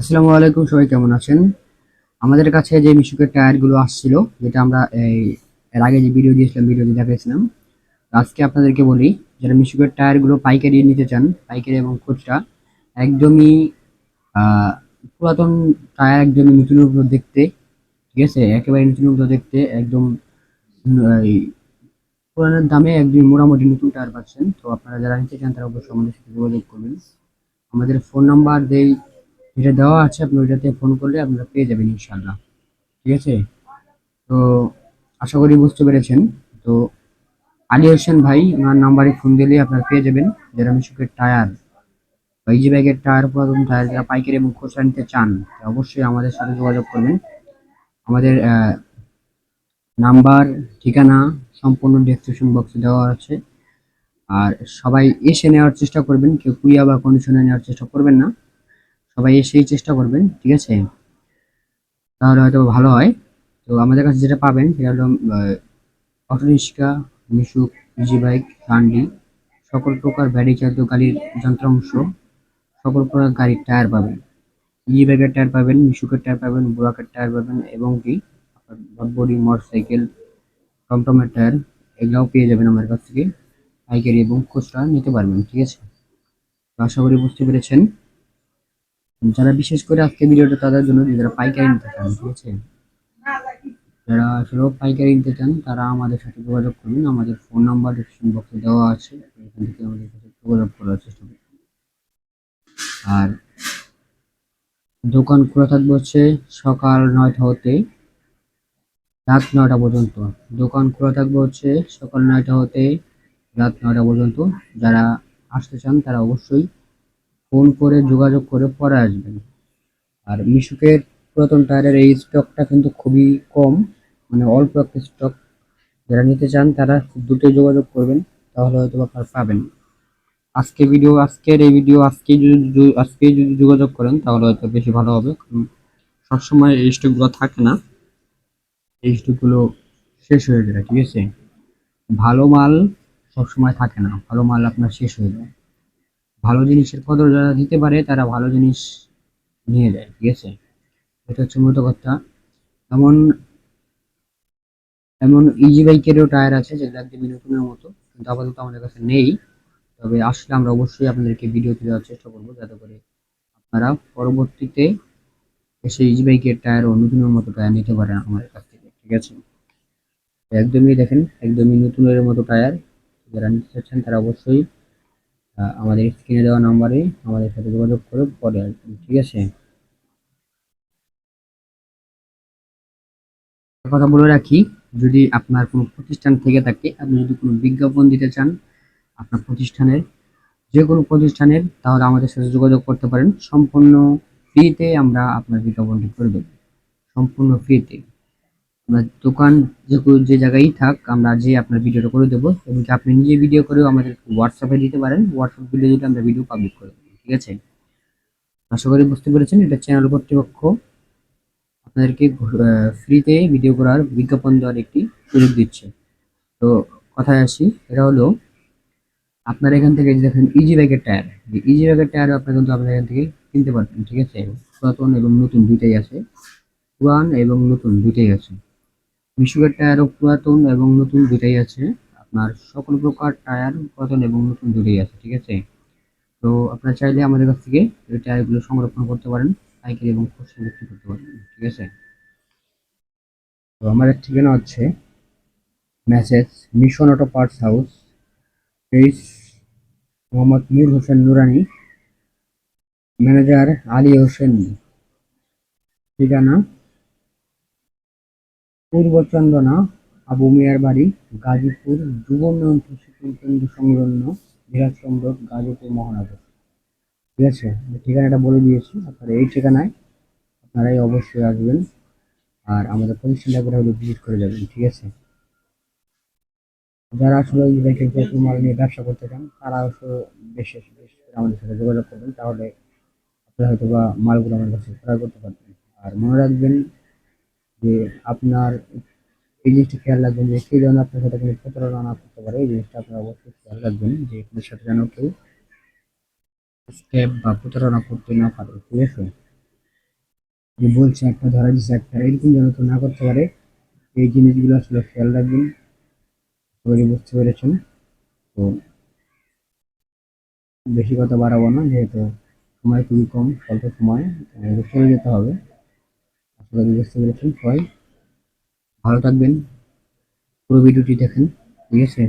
আসসালামু আলাইকুম, সবাই কেমন আছেন? আমাদের কাছে যে মিশুকের টায়ারগুলো আসছিল, যেটা আমরা এই, এর আগে যে ভিডিও দিয়েছিলাম ভিডিওতে দেখাইছিলাম আজকে আপনাদেরকে বলি, যারা মিশুকের টায়ারগুলো পাইকারি নিতে চান, পাইকারি এবং খুচরা, একদমই পুরাতন টায়ার একদমই নতুন উপর দেখতে, ঠিক আছে? একেবারে নতুন উপর দেখতে, একদম এই, পুরানোর দামে একদম মোটামুটি নতুন টায়ার পাচ্ছেন, তো আপনারা যারা নিতে চান, তারা অবশ্যই আমাদের সাথে যোগাযোগ করবেন। আমাদের ফোন নাম্বার দেই যেটা দেওয়া আছে, আপনি ওইটাতে ফোন করলে আপনারা পেয়ে যাবেন ইনশাল্লাহ ঠিক আছে? তো আশা করি বুঝতে পেরেছেন। তো আলী হোসেন ভাই, ওনার নাম্বারে ফোন দিলে আপনারা পেয়ে যাবেন। যারা মিশুকের টায়ার বা ইজি ব্যাগের টায়ার, পুরাতন টায়ার যারা পাইকারি এবং খুচরা নিতে চান অবশ্যই আমাদের সাথে যোগাযোগ করবেন। আমাদের নাম্বার, ঠিকানা সম্পূর্ণ ডেসক্রিপশন বক্সে দেওয়া আছে। আর সবাই এসে নেওয়ার চেষ্টা করবেন, কেউ কুইয়া বা কন্ডিশনে নেওয়ার চেষ্টা করবেন না। সবাই এসেই চেষ্টা করবেন, ঠিক আছে? তাহলে হয়তো ভালো হয়। তো আমাদের কাছে যেটা পাবেন সেটা হলো auto rickshaw Mishuk easy bike সান্ডি, সকল প্রকার ব্যাটারি চালিত গাড়ির যন্ত্রাংশ, সকল প্রকার গাড়ির টায়ার পাবেন। ইজি বাইকের টায়ার পাবেন, মিশুকের টায়ার পাবেন, বুরাকের টায়ার পাবেন, এবং কি বডি মোটর সাইকেল টমটমের টায়ার, এগুলাও পেয়ে যাবেন আমার কাছ থেকে পাইকারি এবং খুচরা নিতে পারবেন, ঠিক আছে? আশা করি বুঝতে পেরেছেন। যারা বিশেষ করে আজকে ভিডিওটা তাদের জন্য যারা পাইকারি নিতে চান, ঠিক আছে? যারা আসলে পাইকারি নিতে চান, তারা আমাদের সাথে যোগাযোগ করবেন আমাদের ফোন নাম্বার ডিসক্রিপশন বক্সে দেওয়া আছে। এখান থেকে আমাদের সাথে যোগাযোগ করার চেষ্টা করবেন আর দোকান খোলা থাকবে হচ্ছে সকাল নয়টা হতে রাত নয়টা পর্যন্ত। দোকান খোলা থাকবে হচ্ছে সকাল নয়টা হতে রাত নয়টা পর্যন্ত। যারা আসতে চান, তারা অবশ্যই ফোন করে যোগাযোগ করে পরে আসবেন। আর মিশুকের পুরাতন টায়ারের এই স্টকটা কিন্তু খুবই কম মানে অল্প একটা স্টক যারা নিতে চান তারা দ্রুতই যোগাযোগ করবেন, তাহলে হয়তো আপনারা পাবেন। আজকে ভিডিও আজকের এই ভিডিও আজকে আজকে যদি যোগাযোগ করেন তাহলে হয়তো বেশি ভালো হবে, কারণ সবসময় এই স্টকগুলো থাকে না। এই স্টকগুলো শেষ হয়ে যায়, ঠিক আছে? ভালো মাল সবসময় থাকে না, ভালো মাল আপনার শেষ হয়ে যায়। ভালো জিনিসের কদর যারা দিতে পারে, তারা ভালো জিনিস নিয়ে যায় ঠিক আছে? এটা হচ্ছে মূলত কথা। এমন এমন ইজি বাইকেরও টায়ার আছে যেগুলো একদমই নতুনের মতো, কিন্তু আপাতত আমাদের কাছে নেই। তবে আসলে আমরা অবশ্যই আপনাদেরকে ভিডিওতে দেওয়ার চেষ্টা করব, যাতে করে আপনারা পরবর্তীতে এসে ইজি বাইকের টায়ার ও নতুনের মতো টায়ার নিতে পারেন আমাদের কাছ থেকে, ঠিক আছে? একদমই দেখেন, একদমই নতুনের মতো টায়ার, যারা নিতে চাচ্ছেন তারা অবশ্যই আমাদের স্ক্রিনে দেওয়া নাম্বারে আমাদের সাথে যোগাযোগ করে পরে আসবেন, ঠিক আছে? কথা বলে রাখি, যদি আপনার কোনো প্রতিষ্ঠান থেকে থাকে, আপনি যদি কোনো বিজ্ঞাপন দিতে চান আপনার প্রতিষ্ঠানের যে কোনো প্রতিষ্ঠানের, তাহলে আমাদের সাথে যোগাযোগ করতে পারেন। সম্পূর্ণ ফ্রিতে আমরা আপনার বিজ্ঞাপনটি করে দেবো। সম্পূর্ণ ফ্রিতে। দোকান যে যে জায়গায় থাক, আমরা যে আপনার ভিডিওটা করে দেবো এবং কি আপনি নিজে ভিডিও করেও আমাদের হোয়াটসঅ্যাপে দিতে পারেন। হোয়াটসঅ্যাপ ভিডিও দিতে আমরা ভিডিও পাবলিক করে দেবো, ঠিক আছে? আশা করি বুঝতে পেরেছেন, এটা চ্যানেল কর্তৃপক্ষ আপনাদেরকে ফ্রিতে ভিডিও করার বিজ্ঞাপন দেওয়ার একটি সুযোগ দিচ্ছে। তো কথায় আসি, এটা হলো, আপনার এখান থেকে দেখেন ইজি ব্যাগের টায়ার ইজি ব্যাগের টায়ার আপনার কিন্তু আপনার এখান থেকে কিনতে পারবেন, ঠিক আছে? পুরাতন এবং নতুন দুইটাই আছে। পুরান এবং নতুন দুইটাই আছে। মিশুকের টায়ারও পুরাতন এবং নতুন দুইটাই আছে। আপনার সকল প্রকার টায়ার পুরাতন এবং নতুন দুইটাই আছে, ঠিক আছে? তো আপনারা চাইলে আমাদের কাছ থেকে এই টায়ারগুলো সংরক্ষণ করতে পারেন পাইকারি এবং খুচরা বিক্রি করতে পারেন, ঠিক আছে? তো আমাদের ঠিকানা হচ্ছে মেসেজ মিশন অটো পার্টস হাউস তেইশ মোহাম্মদ নূর হোসেন নুরানি, ম্যানেজার আলী হোসেন, ঠিকানা পূর্ব চন্দনা আবু মিয়ার বাড়ি, গাজীপুর যুব উন্নয়ন প্রশিক্ষণ কেন্দ্র সংলগ্ন বিরাজচম রোড গাজীপুর মহানগর। ঠিক আছে ঠিকানাটা বলে দিয়েছি, আপনারা এই ঠিকানায় আপনারাই অবশ্যই আসবেন আর আমাদের প্রতিষ্ঠানটা করে হলে ভিজিট করে যাবেন ঠিক আছে? যারা আসলে ব্যাংকের মাল নিয়ে ব্যবসা করতে চান, তারা অবশ্য বেশ বেশ আমাদের সাথে যোগাযোগ করবেন, তাহলে আপনারা হয়তো বা মালগুলো আমার কাছে ক্রয় করতে পারবেন। আর মনে রাখবেন যে আপনার এই জিনিসটা খেয়াল রাখবেন যে কেউ যেন আপনার সাথে কোনো প্রতারণা না করতে পারে, এই জিনিসটা আপনার অবশ্যই খেয়াল রাখবেন যে আপনার সাথে যেন কেউ স্ক্যাপ বা প্রতারণা করতে না পারে, ঠিক আছে? যে বলছে একটা ধরা দিচ্ছে একটা, এরকম যেন তো না করতে পারে, এই জিনিসগুলো আসলে খেয়াল রাখবেন, সবাই বুঝতে পেরেছেন? তো বেশি কথা বাড়াবো না, যেহেতু সময় খুবই কম, স্বল্প সময় চলে যেতে হবে। আশা সবাই ভালো থাকবেন। পুরো ভিডিওটি দেখেন ঠিক আছে?